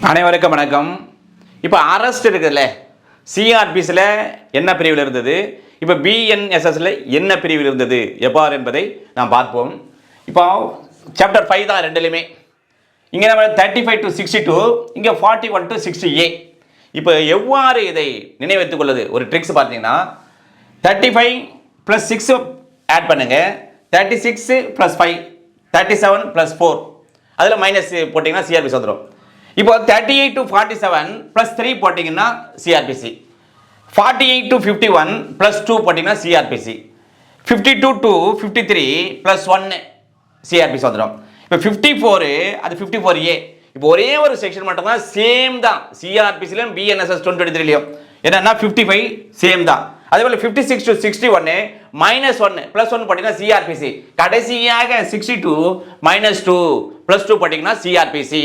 அனைவருக்கும் வணக்கம். இப்போ அரெஸ்ட் இருக்குதுல்ல சிஆர்பிஸில் என்ன பிரிவில் இருந்தது? இப்போ பிஎன்எஸ்எஸில் என்ன பிரிவில் இருந்தது? எவ்வாறு என்பதை நாம் பார்ப்போம். இப்போ சாப்டர் ஃபைவ் தான் ரெண்டுலையுமே. இங்கே நம்ம thirty five to sixty two இங்கே forty one to sixty A இப்போ எவ்வாறு இதை நினைவைத்துக் கொள்வது? ஒரு ட்ரிக்ஸ் பார்த்தீங்கன்னா thirty five plus six add பண்ணுங்கள் thirty six plus five thirty seven plus four அதில் மைனஸ் போட்டிங்கன்னா சிஆர்பிஎஸ் வந்துடும் இப்போ thirty eight to forty seven plus three போட்டிங்கன்னா CRPC forty eight to fifty one plus two போட்டிங்கன்னா CRPC fifty two to fifty three plus ஒன்று CRPC வந்துடும். இப்போ fifty four அது ஃபிஃப்டி ஃபோர் ஏ இப்போ ஒரே ஒரு செக்ஷன் மட்டும் தான். சேம் தான் சிஆர்பிசிலையும் பிஎன்எஸ்எஸ் டுவெண்ட்டி த்ரீலையும் என்னன்னா ஃபிஃப்டி ஃபைவ் சேம் தான். அதே போல் ஃபிஃப்டி சிக்ஸ் டு சிக்ஸ்டி ஒன்று மைனஸ் ஒன்று ப்ளஸ் ஒன் பார்த்தீங்கன்னா சிஆர்பிசி கடைசியாக sixty two minus two plus two போட்டிங்கன்னா சிஆர்பிசி